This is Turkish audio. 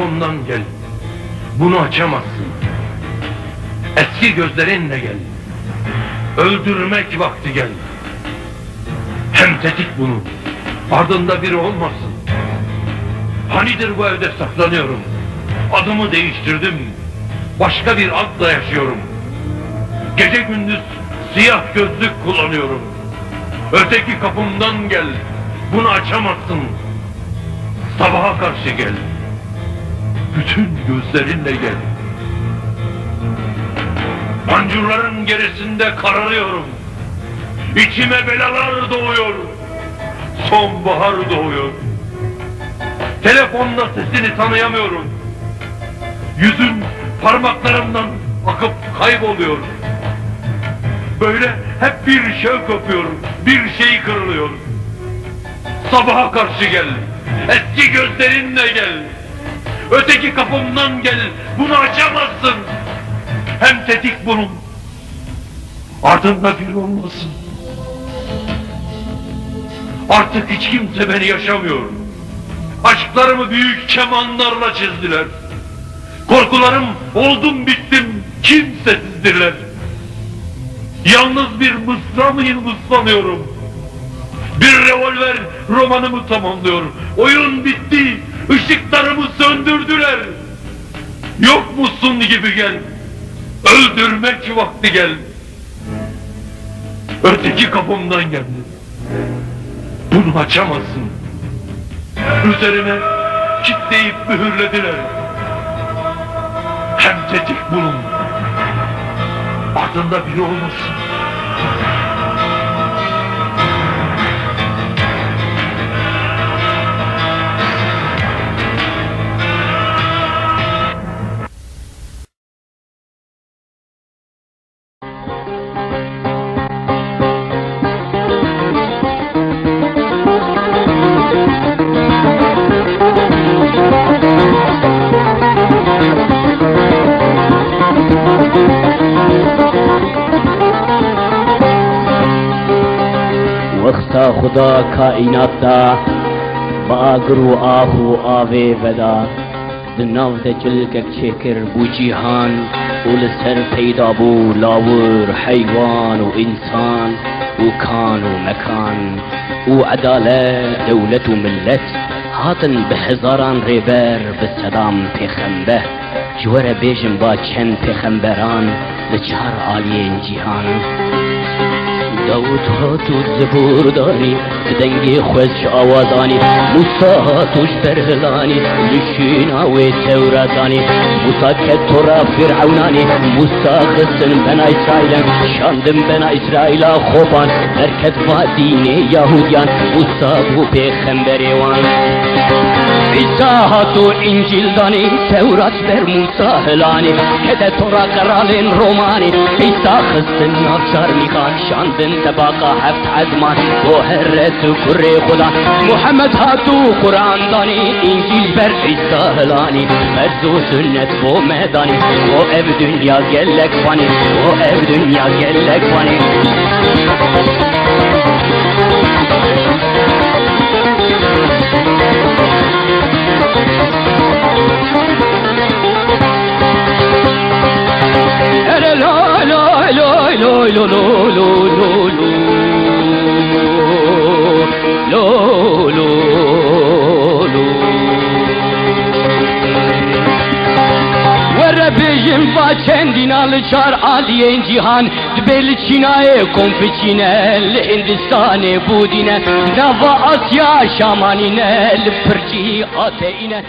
Kapımdan gel. Bunu açamazsın. Eski gözlerinle gel. Öldürmek vakti gel. Hem tetik bunu. Ardında biri olmasın. Hanidir bu evde saklanıyorum. Adımı değiştirdim. Başka bir adla yaşıyorum. Gece gündüz siyah gözlük kullanıyorum. Öteki kapımdan gel. Bunu açamazsın. Sabaha karşı gel. Bütün gözlerinle gel. Pancurların gerisinde kararıyorum. İçime belalar doğuyor. Sonbahar doğuyor. Telefonda sesini tanıyamıyorum. Yüzün parmaklarımdan akıp kayboluyor. Böyle hep bir şey kopuyorum, bir şey kırılıyor. Sabaha karşı gel, eski gözlerinle gel. Öteki kapımdan gel, bunu açamazsın. Hem tetik bunun, ardında bir olmasın. Artık hiç kimse beni yaşamıyor. Aşklarımı büyük kemanlarla çizdiler. Korkularım oldum bittim kimsesizdirler. Yalnız bir mısra mıyım ıslanıyorum. Bir revolver romanımı tamamlıyor. Oyun bitti. Işıklarımı söndürdüler. Yok musun gibi gel. Öldürmek vakti gel. Öteki kapımdan geldi. Bunu açamazsın. Üzerime kitleyip mühürlediler. Hem tetik bunun. Ardında biri olmasın. وقتا خدا کائنات دا با آگر و آه و آوه ودا دناو تا جلگک چکر بو جیهان اول سر پیدا بو لاور حیوان و انسان و کان و مکان و عدالت دولت و ملت هاتن به هزاران ریبر به سلام پیخنبه جوره بیجن با چند پیخنبران به لچار آلیین جیهان داود هاتوش زبور دانی دنگی خوش آوازانی موسا هاتوش برهلانی لشینا و توراتانی موسا کتورا فرعونانی موسا خستن بنا اسرائیل شاندن بنا اسرائیل خوبان برکت و دین یهودیان موسا بو پیغمبریوان عیسی هاتو انجیل دانی تورات بر موسا هلانی کده تورا قرالین رومانی عیسی خستن نافشار میخان شاندن سباقة حفت عزمان بوهر رأس كري خدا محمد هاتو قرآن داني إنجيل بر عيسى هلاني مرزو سنة بو مهداني بو ev dünya gelek fani بو ev dünya gelek fani Lo lo lo lo lo lo lo kendin alçar aliyen cihan Dibel Çina'e konfeçinel Hindistane budine Nava Asya şamaninel Pırci ateine.